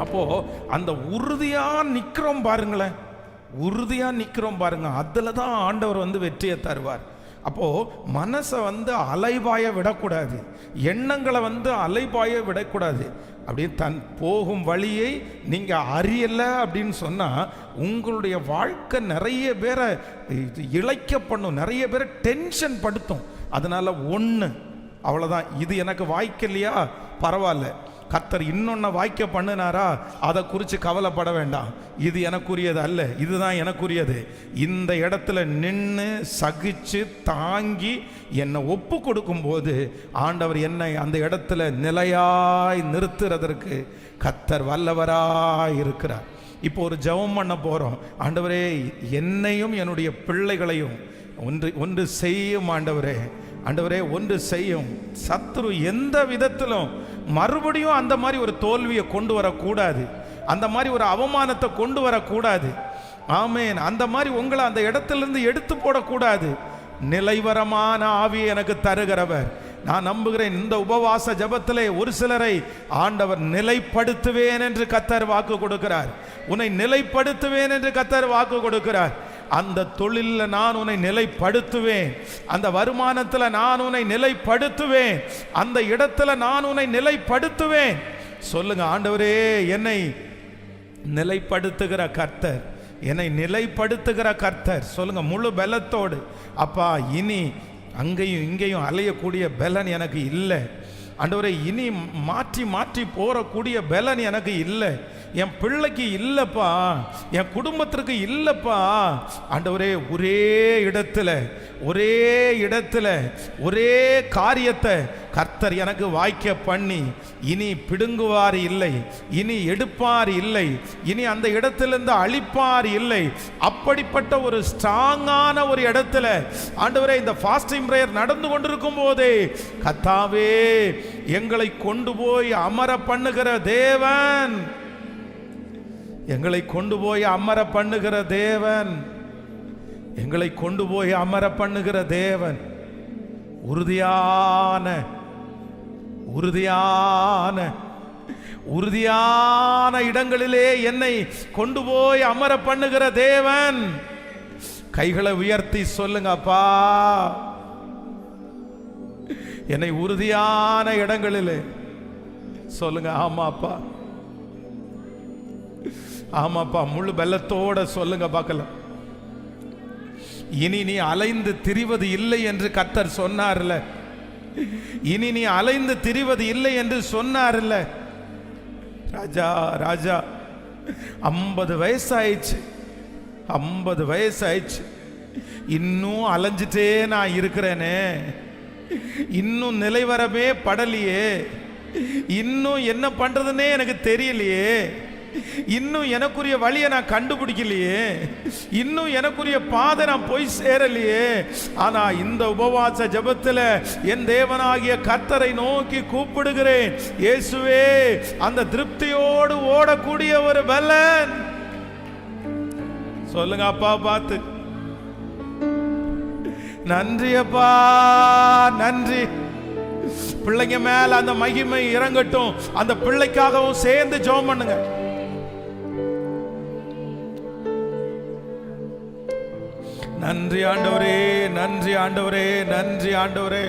அப்போ அந்த உறுதியா நிக்கிறோம் பாருங்களேன். உறுதியா நிக்கிறோம் பாருங்க. அதுல தான் ஆண்டவர் வந்து வெற்றியை தருவார். அப்போ மனசை வந்து அலைபாய விடக்கூடாது. எண்ணங்களை வந்து அலைபாய விடக்கூடாது. அப்படியே தன் போகும் வழியை நீங்க அறியல அப்படின்னு சொன்னா உங்களுடைய வாழ்க்கை நிறைய பேரை இது இழைக்க பண்ணும் நிறைய பேரை டென்ஷன் படுத்தும். அதனால ஒன்று அவ்வளோதான் இது எனக்கு வாய்க்கலையா? பரவாயில்ல. கத்தர் இன்னொன்ன வாய்க்க பண்ணினாரா? அதை குறித்து கவலைப்பட வேண்டாம். இது எனக்குரியது அல்ல. இதுதான் எனக்குரியது. இந்த இடத்துல நின்று சகிச்சு தாங்கி என்னை ஒப்பு கொடுக்கும்போது ஆண்டவர் என்னை அந்த இடத்துல நிலையாய் நிறுத்துறதற்கு கத்தர் வல்லவராய் இருக்கிறார். இப்போ ஒரு ஜெபம் பண்ண போகிறோம் ஆண்டவரே என்னையும் என்னுடைய பிள்ளைகளையும் ஒன்று ஒன்று செய்யும் ஆண்டவரே. ஆண்டவரே ஒன்று செய்யும். சத்ரு எந்த விதத்திலும் மறுபடியும் அந்த மாதிரி ஒரு தோல்வியை கொண்டு வரக்கூடாது. அந்த மாதிரி ஒரு அவமானத்தை கொண்டு வரக்கூடாது. ஆமேன். அந்த மாதிரி உங்களை அந்த இடத்துலேருந்து எடுத்து போடக்கூடாது. நிலைவரமான ஆவி எனக்கு தருகிறவர். நான் நம்புகிறேன் இந்த உபவாச ஜபத்திலே ஒரு சிலரை ஆண்டவர் நிலைப்படுத்துவேன் என்று கத்தர் வாக்கு கொடுக்கிறார். உன்னை நிலைப்படுத்துவேன் என்று கத்தர் வாக்கு கொடுக்கிறார். அந்த தொழிலில் நான் உன்னை நிலைப்படுத்துவேன். அந்த வருமானத்தில் நான் உன்னை நிலைப்படுத்துவேன். அந்த இடத்துல நான் உன்னை நிலைப்படுத்துவேன். சொல்லுங்க ஆண்டவரே என்னை நிலைப்படுத்துகிற கர்த்தர். என்னை நிலைப்படுத்துகிற கர்த்தர். சொல்லுங்க முழு பலத்தோடு. அப்பா இனி அங்கேயும் இங்கேயும் அலையக்கூடிய பலன் எனக்கு இல்லை. ஆண்டவரே இனி மாற்றி மாற்றி போறக்கூடிய பலன் எனக்கு இல்லை. என் பிள்ளைக்கு இல்லைப்பா. என் குடும்பத்திற்கு இல்லைப்பா. ஆண்டவரே ஒரே இடத்துல ஒரே இடத்துல ஒரே காரியத்தை கர்த்தர் எனக்கு வாய்க்க பண்ணி இனி பிடுங்குவார் இல்லை இனி எடுப்பார் இல்லை இனி அந்த இடத்திலிருந்து அழிப்பார் இல்லை. அப்படிப்பட்ட ஒரு ஸ்ட்ராங்கான ஒரு இடத்துல ஆண்டவரே இந்த ஃபாஸ்டிங் பிரேயர் நடந்து கொண்டிருக்கும் போதே கத்தாவே எங்களை கொண்டு போய் அமர பண்ணுகிற தேவன் எங்களை கொண்டு போய் அமர பண்ணுகிற தேவன் எங்களை கொண்டு போய் அமர பண்ணுகிற தேவன் உறுதியான உறுதியான உறுதியான இடங்களிலே என்னை கொண்டு போய் அமர பண்ணுகிற தேவன். கைகளை உயர்த்தி சொல்லுங்க அப்பா. என்னை உறுதியான இடங்களிலே சொல்லுங்க ஆமாப்பா ஆமாப்பா முழு பலத்தோட சொல்லுங்க பார்க்கலாம் இனி நீ அலைந்து திரிவது இல்லை என்று கத்தர் சொன்னார்ல. இனி நீ அலைந்து திரிவது இல்லை என்று சொன்னார்ல. ராஜா ராஜா ஐம்பது வயசாயிடுச்சு. ஐம்பது வயசாயிடுச்சு. இன்னும் அலைஞ்சிட்டே நான் இருக்கிறேனே. இன்னும் நிலைவரமே படலையே. இன்னும் என்ன பண்றதுன்னே எனக்கு தெரியலையே. இன்னும் எனக்குரிய வழியை நான் கண்டுபிடிக்கலையே. இன்னும் எனக்குரிய பாதை நான் போய் சேரலையே. ஆனால் இந்த உபவாச ஜபத்தில் என் தேவனாகிய கர்த்தரை நோக்கி கூப்பிடுகிறேன். இயேசுவே அந்த திருப்தியோடு ஓடக்கூடிய ஒரு பலன். சொல்லுங்க அப்பா பார்த்து. நன்றி அப்பா நன்றி. பிள்ளைங்க மேல அந்த மகிமை இறங்கட்டும். அந்த பிள்ளைக்காகவும் சேர்ந்து ஜெபம் பண்ணுங்க. நன்றி ஆண்டவரே நன்றி ஆண்டவரே நன்றி ஆண்டவரே.